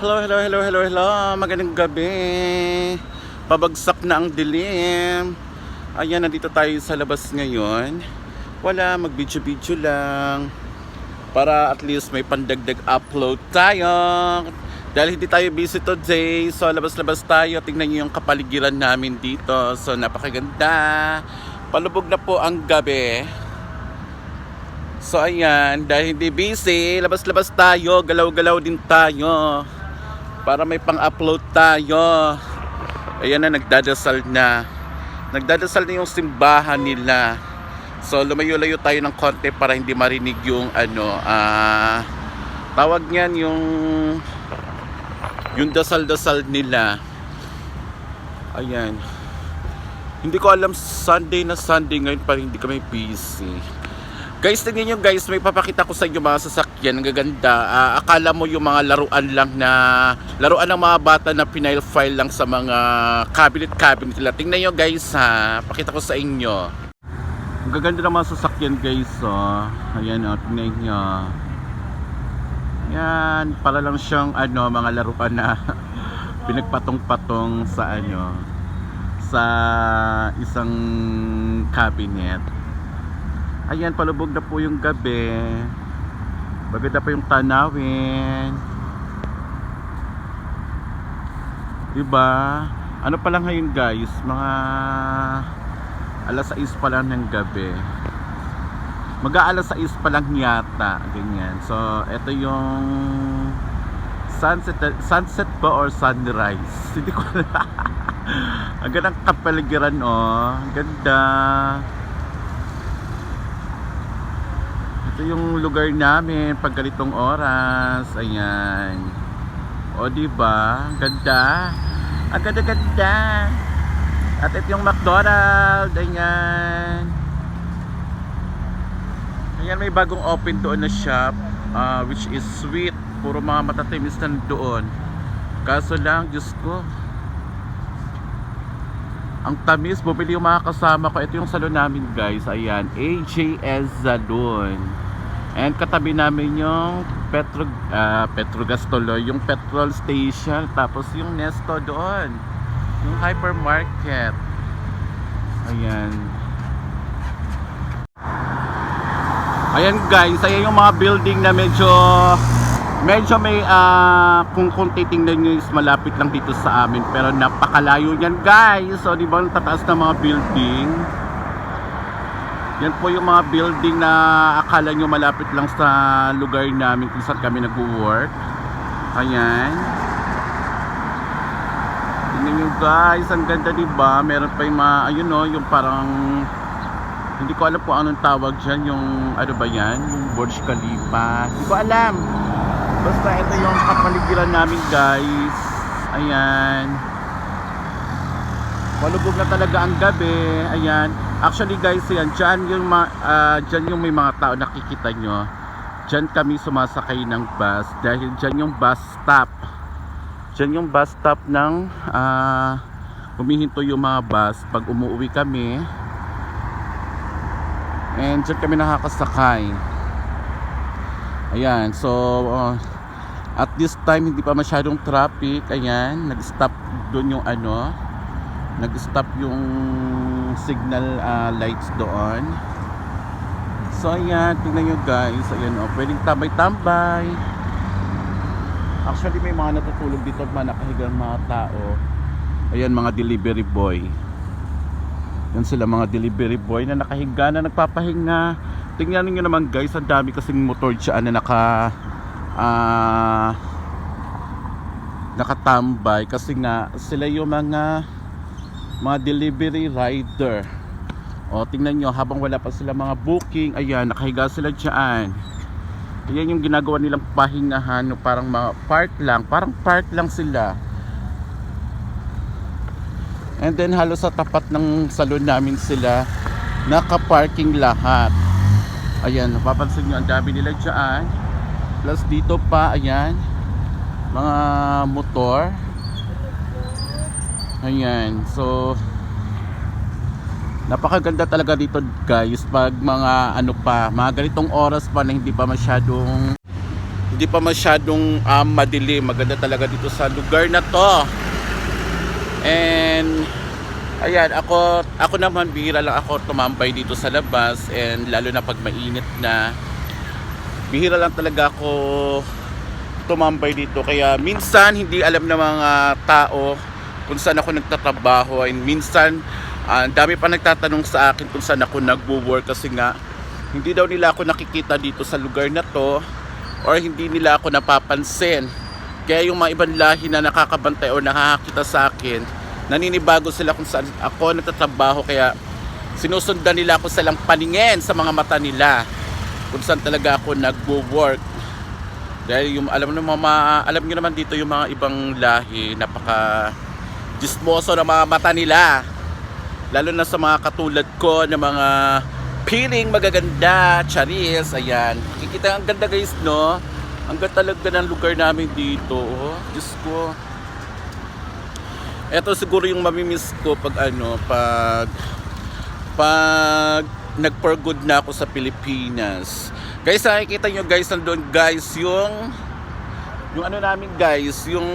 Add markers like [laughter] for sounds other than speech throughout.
Hello, hello, hello, hello, hello. Magandang gabi. Pabagsak na ang dilim. Ayan, nandito tayo sa labas ngayon. Wala, mag-video-video lang. Para at least may pandagdag upload tayo. Dahil hindi tayo busy today, so labas-labas tayo. Tingnan nyo yung kapaligiran namin dito. So napakaganda. Palubog na po ang gabi. So ayan, dahil hindi busy, labas-labas tayo, galaw-galaw din tayo. Para may pang-upload tayo. Ayan na, nagdadasal na. Nagdadasal na yung simbahan nila. So lumayo-layo tayo ng konti para hindi marinig yung ano, ah, tawag niyan yung yung dasal-dasal nila. Ayan. Hindi ko alam Sunday na Sunday ngayon pa hindi kami busy. Guys, tingnan nyo guys, may papakita ko sa inyo mga sasakyan. Ang gaganda. Ah, akala mo yung mga laruan lang na, laruan ng mga bata na pinail-file lang sa mga cabinet-cabinet nila. Tingnan nyo guys ha, pakita ko sa inyo. Ang gaganda ng mga sasakyan guys oh. Ayan oh, tingnan nyo. Yan, para lang siyang ano, mga laruan na [laughs] pinagpatong-patong sa ano, sa isang cabinet. Ayan, palubog na po yung gabi. Maganda pa yung tanawin. Diba? Ano pa lang ngayon guys? Mga alas 6 pa lang ng gabi. Mag-aalas 6 pa lang yata. Ganyan. So, ito yung sunset, sunset ba or sunrise? [laughs] Hindi ko [laughs] Ang gandang kapaligiran oh. Ang ganda. Ito yung lugar namin pag ganitong oras. Ayan. O di ba? Ang ganda. Ang ganda-ganda. At ito yung McDonald's. Ayan. Ayan may bagong open doon na shop ah, which is sweet. Puro mga matatimis na doon. Kaso lang, Diyos ko, ang tamis, bumili yung mga kasama ko. Ito yung salon namin guys. Ayan, AJS Salon. And katabi namin yung Petro, ah, Petrogas tuloy, yung petrol station. Tapos yung Nesto doon. Yung hypermarket. Ayan. Ayan guys, ayan yung mga building na medyo medyo may ah, kung kung titingnan nyo is malapit lang dito sa amin pero napakalayo niyan guys so di ba tataas ng mga building yan po yung mga building na akala nyo malapit lang sa lugar namin kung saan kami nag-work ayan tingnan nyo guys ang ganda di ba meron pa yung mga ayun no yung parang hindi ko alam kung anong tawag dyan yung ano ba yan yung Burj Khalifa hindi ko alam Basta ito yung kapaligiran namin guys. Ayan. Malubog na talaga ang gabi. Ayan. Actually guys, yan dyan yung, ma, ah, dyan yung may mga tao nakikita nyo. Dyan kami sumasakay ng bus. Dahil dyan yung bus stop. Dyan yung bus stop ng ah, humihinto yung mga bus pag umuwi kami. And dyan kami nakakasakay. Ayan, so uh, at this time hindi pa masyadong traffic. Ayan, nag-stop doon yung ano, nag-stop yung signal uh, lights doon. So ayan, tingnan nyo guys. Ayan oh, pwedeng tambay-tambay. Actually may mga natutulog dito mga nakahigang mga tao. Ayan mga delivery boy. Yan sila mga delivery boy na nakahiga na nagpapahinga. Tingnan niyo naman guys, ang dami kasing motor dyan na naka ah nakatambay kasi nga sila yung mga mga delivery rider. O tingnan nyo habang wala pa sila mga booking, ayan nakahiga sila dyan. Ayan yung ginagawa nilang pahingahan, no, parang mga park lang, parang park lang sila. And then halos sa tapat ng salon namin sila naka-parking lahat. Ayan, napapansin nyo ang dami nila dyan. Plus dito pa, ayan, mga motor. Ayan, so napakaganda talaga dito guys pag mga ano pa, mga ganitong oras pa na hindi pa masyadong hindi pa masyadong um, madilim. Maganda talaga dito sa lugar na to. And ayan, ako ako naman bihira lang ako tumambay dito sa labas and lalo na pag mainit na bihira lang talaga ako tumambay dito. Kaya minsan hindi alam ng mga tao kung saan ako nagtatrabaho and minsan ah, ang dami pa nagtatanong sa akin kung saan ako nagwo-work kasi nga hindi daw nila ako nakikita dito sa lugar na to or hindi nila ako napapansin. Kaya yung mga ibang lahi na nakakabantay o nakakakita sa akin, naninibago sila kung saan ako nagtatrabaho kaya sinusundan nila ako sa lang paningin sa mga mata nila kung saan talaga ako nagwo-work. Dahil yung alam mo mga alam niyo naman dito yung mga ibang lahi napaka dismoso ng mga mata nila. Lalo na sa mga katulad ko na mga feeling magaganda, charis, ayan. Kikita ang ganda guys, no? Ang ganda talaga ng lugar namin dito. Oh, Diyos ko. Ito siguro yung mamimiss ko pag ano, pag pag nag-for good na ako sa Pilipinas. Guys, nakikita nyo guys, nandun guys, yung yung ano namin guys, yung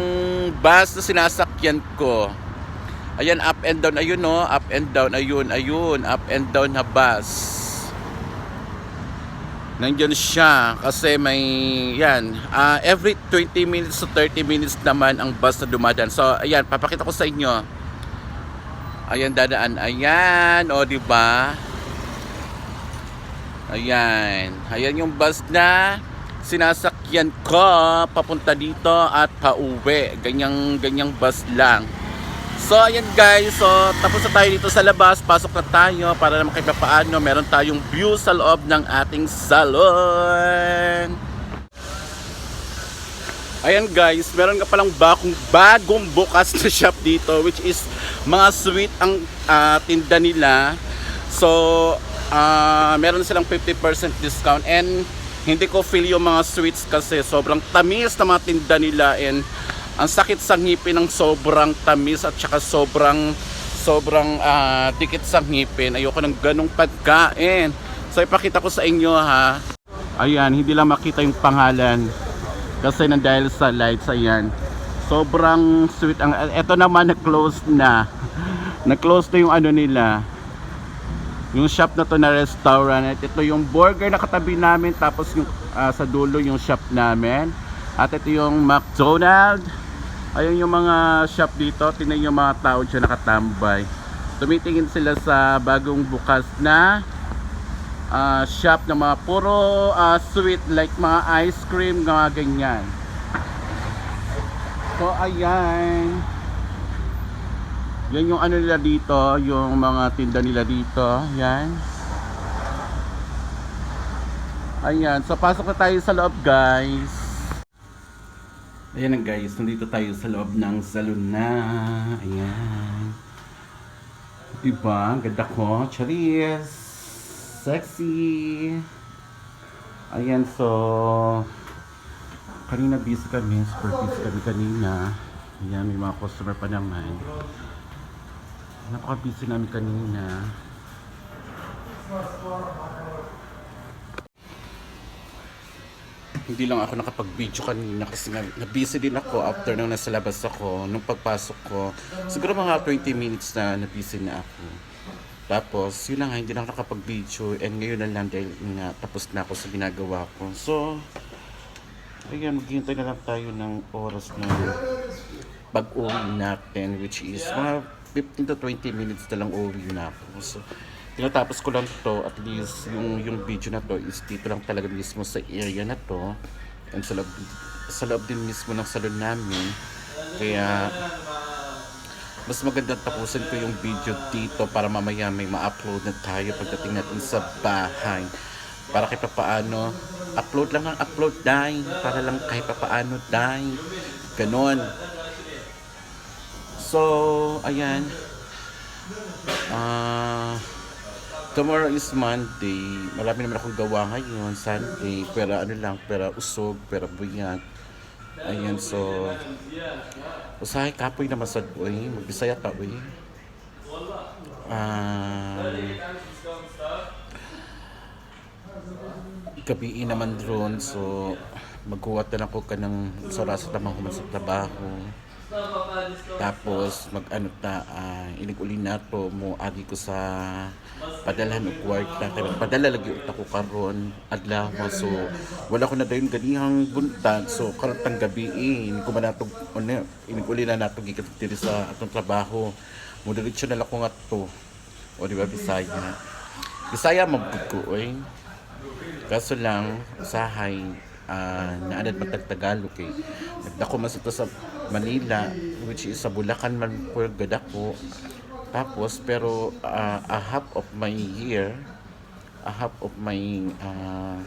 bus na sinasakyan ko. Ayan, up and down, ayun no, up and down, ayun, ayun, up and down na bus. Nandiyan siya kasi may yan, ah, every 20 minutes to 30 minutes naman ang bus na dumadaan. So, ayan, papakita ko sa inyo. Ayan, dadaan. Ayan, o, di ba? Ayan. Ayan yung bus na sinasakyan ko papunta dito at pauwi. Ganyang, ganyang bus lang. So, ayan guys. So, tapos na tayo dito sa labas. Pasok na tayo para naman kahit paano meron tayong view sa loob ng ating salon. Ayan guys, meron ka palang bagong, bagong bukas na shop dito which is mga sweet ang ah, tinda nila. So, ah, meron silang 50% discount and hindi ko feel yung mga sweets kasi sobrang tamis na mga tinda nila and ang sakit sa ngipin ng sobrang tamis at saka sobrang sobrang ah, dikit sa ngipin. Ayoko ng ganong pagkain. So ipakita ko sa inyo ha. Ayan, hindi lang makita yung pangalan kasi nang dahil sa lights ayan sobrang sweet ang eto naman na close na na close na yung ano nila yung shop na to na restaurant ito yung burger na katabi namin tapos yung ah, sa dulo yung shop namin. At ito yung McDonald ayun yung mga shop dito. Tingnan yung mga tao dyan nakatambay. Tumitingin sila sa bagong bukas na ah, shop na mga puro ah, sweet like mga ice cream mga ganyan. So ayan yan yung ano nila dito yung mga tinda nila dito. Yan. Ayan so pasok na tayo sa loob guys. Ayan na guys. Nandito tayo sa loob ng salon na. Ayan. Diba? Ganda ko. Charis. Sexy. Ayan so kanina busy kami. Super busy kami kanina. Ayan may mga customer pa naman napaka busy namin kanina. Hindi lang ako nakapag-video kanina kasi na-busy din ako after nung nasa labas ako nung pagpasok ko. Siguro mga 20 minutes na na-busy na ako. Tapos, yun lang nga, hindi na nakapag-video and ngayon na lang dahil nga tapos na ako sa ginagawa ko. So, ayan, maghihintay na lang tayo ng oras na pag-uwi natin which is mga 15 to 20 minutes na lang uwi na ako. So, tinatapos ko lang to at least yung yung video na to is dito lang talaga mismo sa area na to and sa loob, sa loob din mismo ng salon namin. Kaya, mas magandang tapusin ko yung video dito para mamaya may ma-upload na tayo pagdating natin sa bahay. Para kahit paano, upload lang ang upload dahil para lang kahit paano dahil ganon. So, ayan. Ah, tomorrow is Monday. Marami naman akong gawa ngayon, Sunday. Pero ano lang, pero usog, pero buyat. Ayan, so usahay kapoy na masad oy, magbisaya ta oy. Um, gabi naman drone so magkuwat na ako ka ng oras sa tamang human sa trabaho. Tapos mag ano ta uh, inig uli na to mo agi ko sa padalhan og kwarta kay padala lagi ut ako karon adlaw so wala ko na dayon ganihang buntag so karon tang gabi eh, ini ko man natog ano inig uli na natog gikat diri sa atong trabaho. Mo diretso na ko nga to. O di ba Bisaya Bisaya mabud ko oy. Kaso lang usahay uh, naanad matag Tagalog kay nagdako man sa Manila which is sa Bulacan man po gadako tapos pero uh, a half of my year a half of my uh,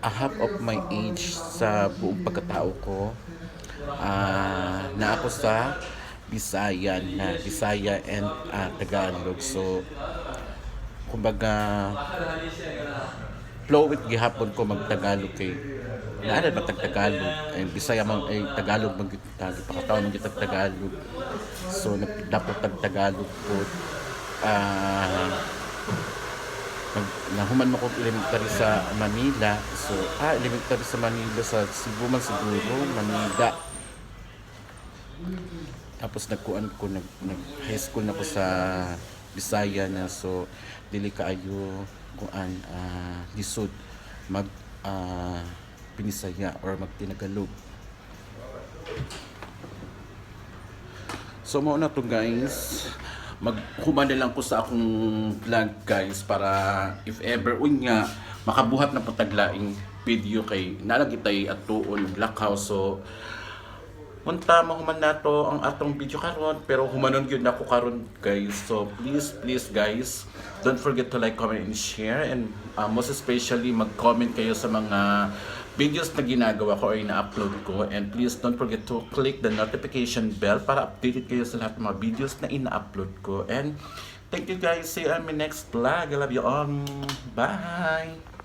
a half of my age sa buong pagkatao ko uh, na ako sa Bisaya na Bisaya and uh, Tagalog. So kumbaga flow with gihapon ko magtagalog kay naanad matag Tagalog and Bisaya man ay Tagalog man gitag pakataw man gitag Tagalog. So nag- dapat tag Tagalog ko ah nag nahuman mo ko elementary sa Manila. So ah elementary sa Manila sa Cebu man siguro Manila. Tapos nagkuan ko nag, nag high school na ko sa Bisaya na so dili kaayo kuan ah lisod mag ah, pinisaya or magtinagalog So mo na to guys. Maghuman na lang ko sa akong vlog guys para if ever unya makabuhat na pataglaing video kay nalagi tay at tuon lakaw so Munta mahuman nato ang atong video karon pero humanon gyud nako karon guys. So please please guys don't forget to like, comment and share and uh, most especially mag-comment kayo sa mga videos na ginagawa ko or ina-upload ko. And please don't forget to click the notification bell para updated kayo sa lahat ng mga videos na ina-upload ko. And thank you guys. See you on my next vlog. I love you all. Bye